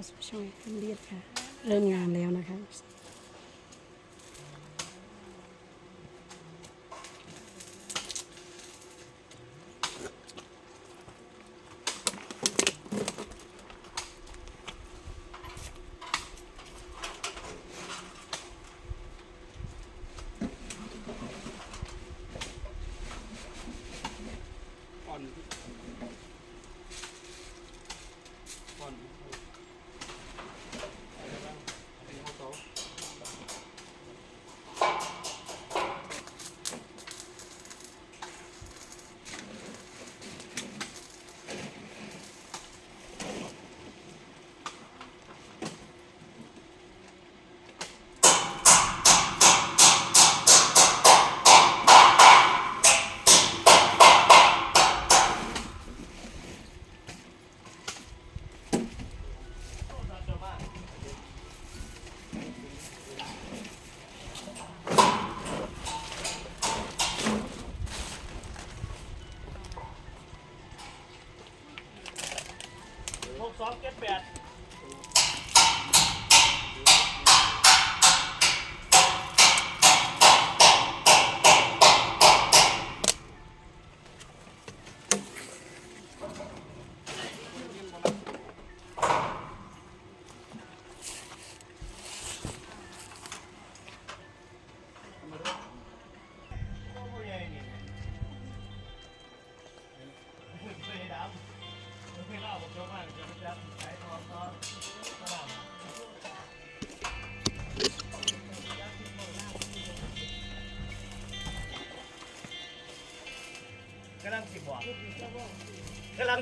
เข้าสู่ช่องเรียดค่ะ เริ่มงานแล้วนะคะ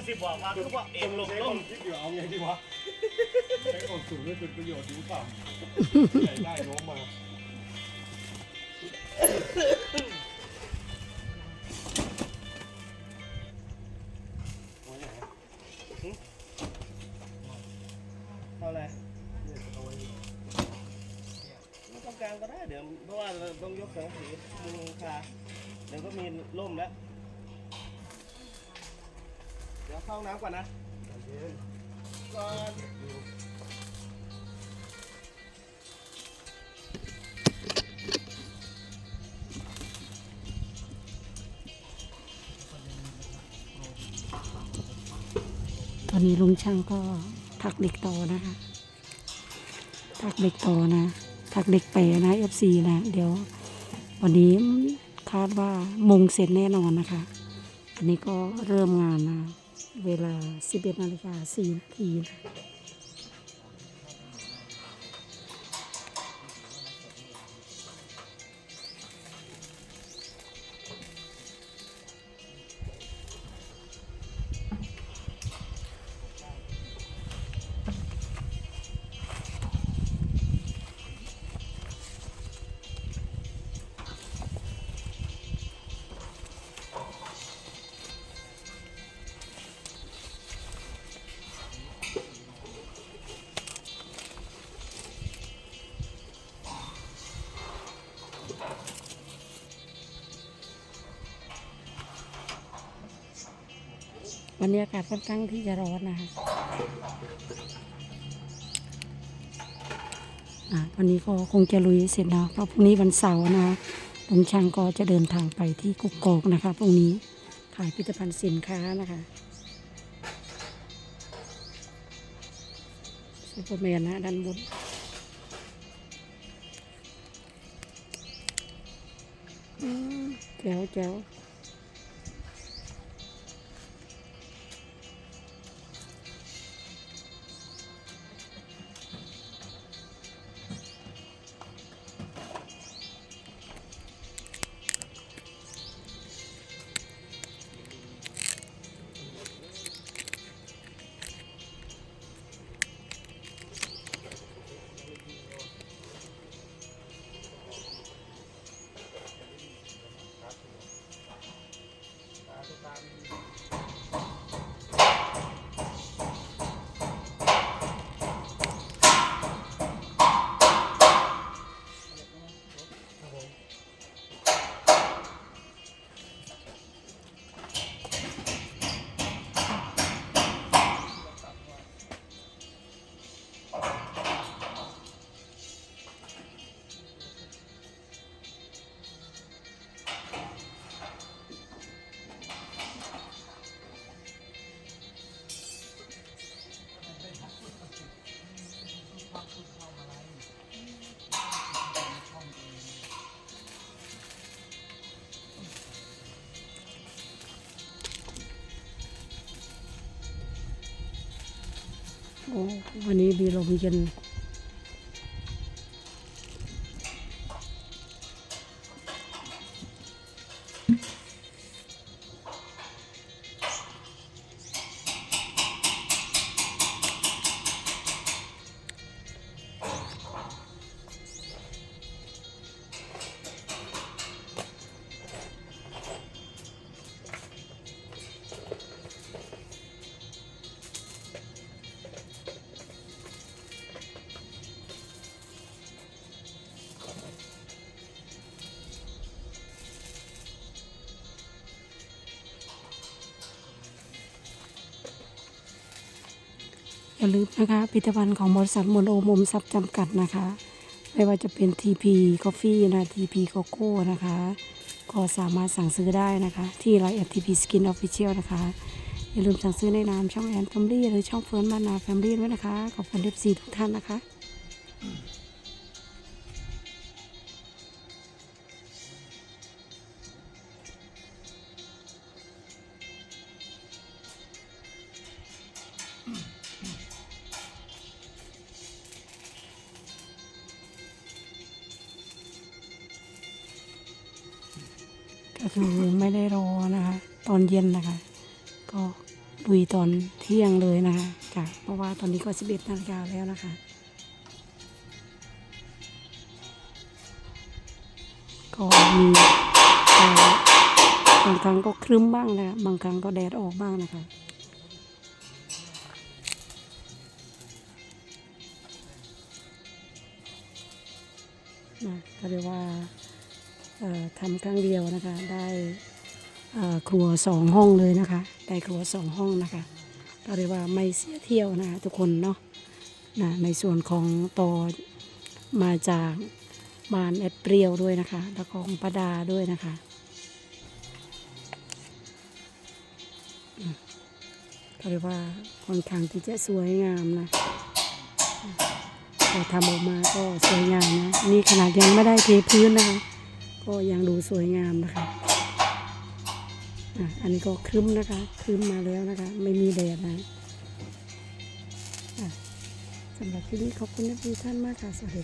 สิบบอกว่าคือว่าเองลงลงคิดอยู่เอาไงดีวะใช้อดสูตรด้วยเป็นประโยชน์ดีกว่าใหญ่ได้โน้มมาเท่าไหร่ไม่ต้องกลางก็ได้เดี๋ยวเพราะว่าเราต้องยกสังสีมุงคาเดี๋ยวก็มีร่มแล้วเดี๋ ยวเข้าห้องน้ำก่อนนะก่อนตอนนี้ลุงช่างก็ถักเด็กต่อนะคะถักเด็กต่อนะถักเด็กเปนะเอฟซีนะ เดี๋ยว วันนี้คาดว่ามงเสร็จแน่นอนนะคะ อันนี้ก็เริ่มงานนะ เวลา 11นาฬิกา4นาที วันนี้อากาศค่อนข้างที่จะร้อนนะคะอะวันนี้ก็คงจะลุยเสร็จแล้วเพราะพรุ่งนี้วันเสาร์นะคะลุงช่างก็จะเดินทางไปที่กุกกอกนะคะพรุ่งนี้ขายพิพิธภัณฑ์สินค้านะคะซูเปอร์แมนนะด้านบนแจ๋วแจ๋ว วันนี้มีลมเย็น ลืมนะคะผลิตภัณฑ์ของบริษัทมนโอมมทรัพย์จำกัดนะคะ ไม่ว่าจะเป็น TP Coffee นะ TP Coco นะคะ ก็สามารถสั่งซื้อได้นะคะ ที่ไลน์แอ TP Skin Official นะคะ อย่าลืมสั่งซื้อในนามช่องแอนแฟมลี่หรือช่องเฟิร์นบ้านนาแฟมลี่ด้วยนะคะ ขอบคุณเอฟซีทุกท่านนะคะ ก็คือไม่ได้รอนะคะ ตอนเย็นนะคะ ก็ลุยตอนเที่ยงเลยนะคะจ้ะเพราะว่าตอนนี้ก็ 11นาฬิกาแล้วนะคะ ก็มีบางครั้งก็ครึ้มบ้างนะคะบางครั้งก็แดดออกบ้างนะคะนะก็เรียกว่า ทำครั้งเดียวนะคะ ได้ครัวสองห้องเลยนะคะ ได้ครัวสองห้องนะคะก็เรียกว่าไม่เสียเที่ยวนะคะทุกคนเนาะนะในส่วนของต่อมาจากบ้านแอดเปรียวด้วยนะคะ แล้วของประดาด้วยนะคะก็เรียกว่าค่อนข้างที่จะสวยงามนะพอทำออกมาก็สวยงามนะ นี่ขนาดยังไม่ได้เทพื้นนะคะ ก็ยังดูสวยงามนะคะอะอันนี้ก็ครึ้มนะคะครึ้มมาแล้วนะคะ ไม่มีแดดนะะสำหรับที่นี้ขอบคุณทุกท่านมากค่ะสวัสดี